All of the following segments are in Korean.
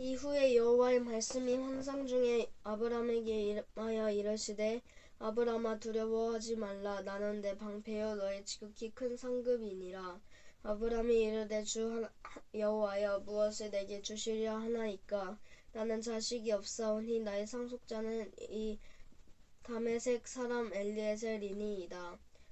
이후에 여호와의 말씀이 환상 중에 아브람에게 임하여 이르시되 아브람아 두려워하지 말라. 나는 내 방패여 너의 지극히 큰 상급이니라. 아브람이 이르되 주 여호와여 무엇을 내게 주시려 하나이까? 나는 자식이 없사오니 나의 상속자는 이 다메색 사람 엘리에셀이니이다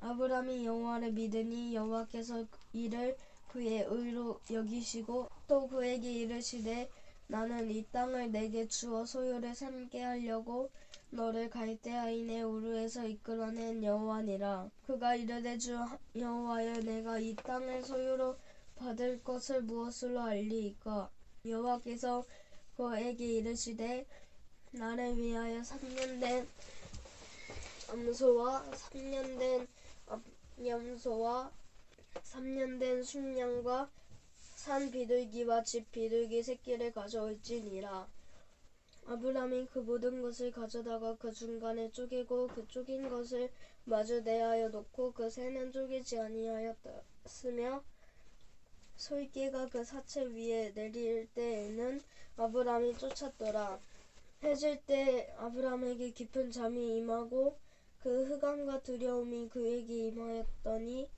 아브람이 여호와를 믿으니 여호와께서 이를 그의 의로 여기시고 또 그에게 이르시되 나는 이 땅을 내게 주어 소유를 삼게 하려고 너를 갈대아인의 우르에서 이끌어낸 여호와니라. 그가 이르되 주 여호와여 내가 이 땅을 소유로 받을 것을 무엇으로 알리이까? 여호와께서 그에게 이르시되 나를 위하여 3년 된 암소와 3년 된 염소와 3년 된 순양과 산 비둘기와 집 비둘기 새끼를 가져올지니라. 아브람이 그 모든 것을 가져다가 그 중간에 쪼개고 그 쪼긴 것을 마주 대하여 놓고 그 새는 쪼개지 아니하였으며 솔개가 그 사체 위에 내릴 때에는 아브람이 쫓았더라. 해질 때 아브람에게 깊은 잠이 임하고 그 흑암과 두려움이 그에게 임하였더니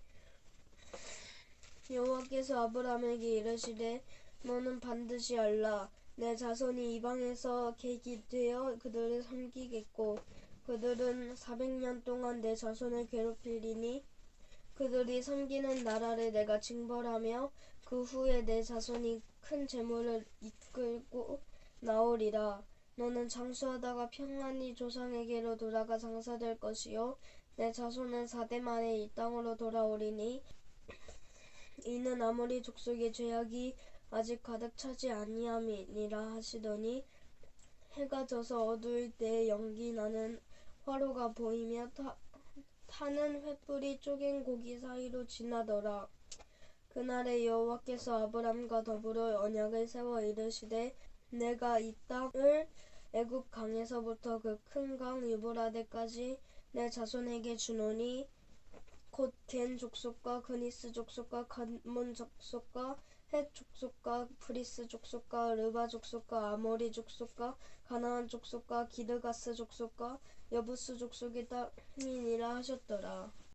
여호와께서 아브람에게 이르시되 너는 반드시 알라. 내 자손이 이방에서 객이 되어 그들을 섬기겠고 그들은 400년 동안 내 자손을 괴롭히리니 그들이 섬기는 나라를 내가 징벌하며 그 후에 내 자손이 큰 재물을 이끌고 나오리라 너는 장수하다가 평안히 조상에게로 돌아가 장사될 것이요. 내 자손은 사대 만에 이 땅으로 돌아오리니 이는 아무리 족속의 죄악이 아직 가득 차지 아니함이니라 하시더니 해가 져서 어두울 때에 연기 나는 화로가 보이며 타, 타는 횃불이 쪼갠 고기 사이로 지나더라. 그날에 여호와께서 아브람과 더불어 언약을 세워 이르시되 내가 이 땅을 애굽 강에서부터 그 큰 강 유브라데까지 내 자손에게 주노니 곧 겐 족속과 그니스 족속과 간몬 족속과 헷 족속과 브리스 족속과 르바 족속과 아모리 족속과 가나안 족속과 기르가스 족속과 여부스 족속이 땅이니라 하셨더라.